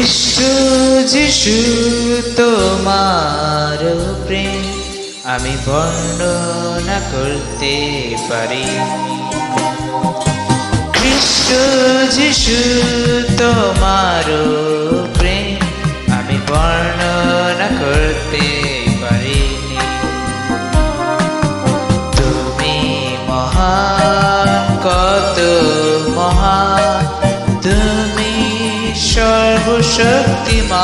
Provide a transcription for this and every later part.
খ্রিস্ট যিশু তোমার প্রেম আমি বর্ণনা করতে পারি। যিশু তোমার সর্বশক্তিমান।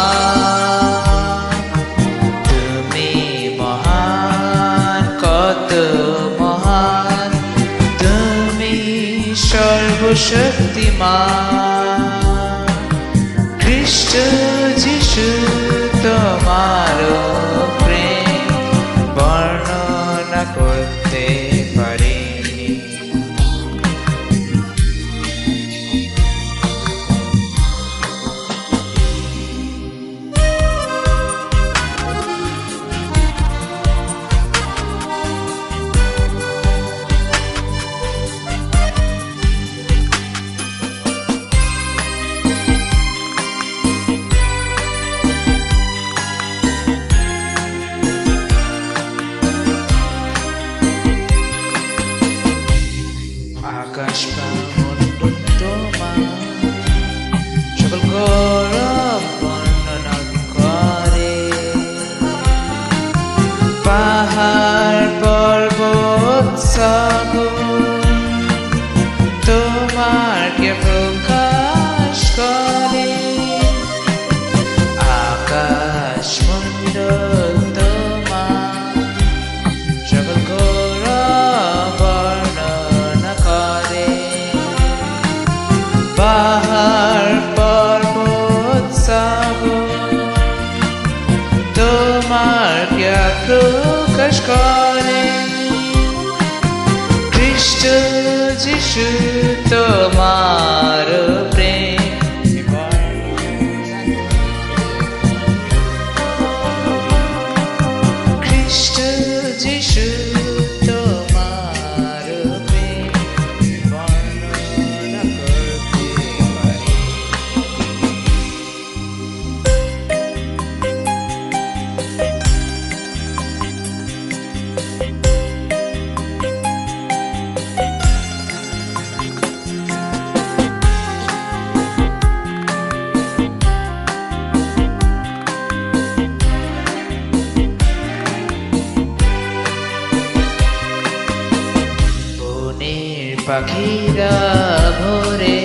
তুমি মহান কত মহান তুমি সর্বশক্তিমান। খ্রিস্ট যিশু তোমার সাগর তোমার কে প্রকাশ করে। আকাশ মন্ডল তোমার সকল গৌরব বর্ণনা করে। পাহাড় পর্বত সাগর তোমার জ্ঞা প্রকাশ করে। যিশু তোমার প্রেম পাখিরা ভোরে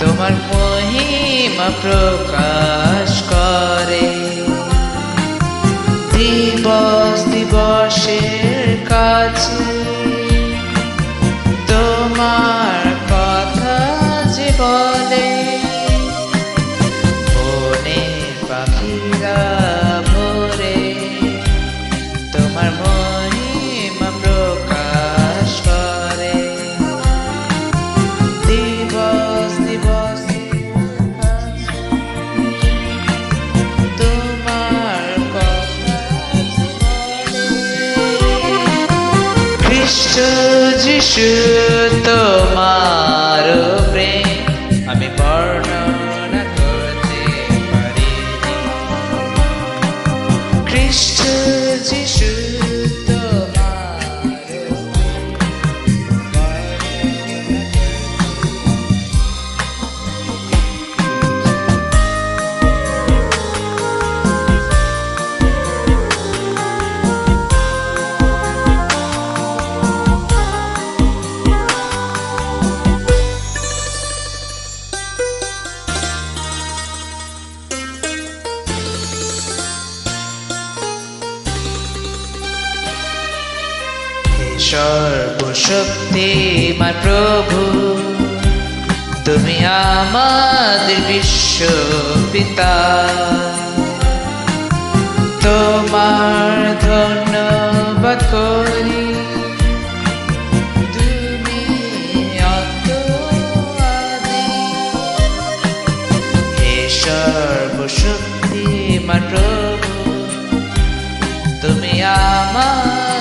তোমার মহিমা প্রকাশ তোমার সর্বশক্তিমান প্রভু। তুমি আমাদের বিশ্ব পিতা তোমার ধন্যবাদ করি। আদি হে প্রভু। তুমি আমাদের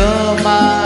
তোমার ধন্যবাদ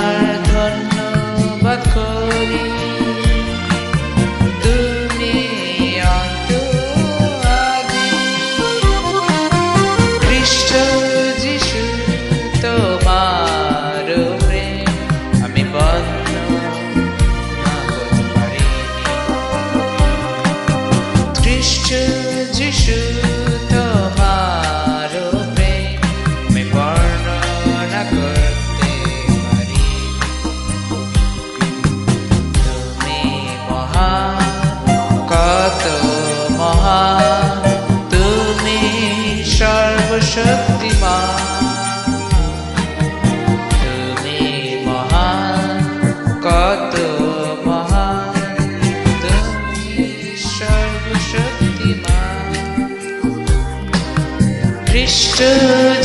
খ্রিস্ট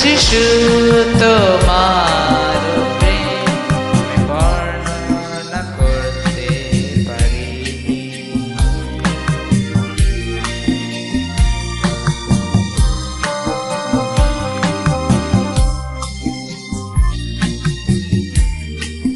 যিশু তোমার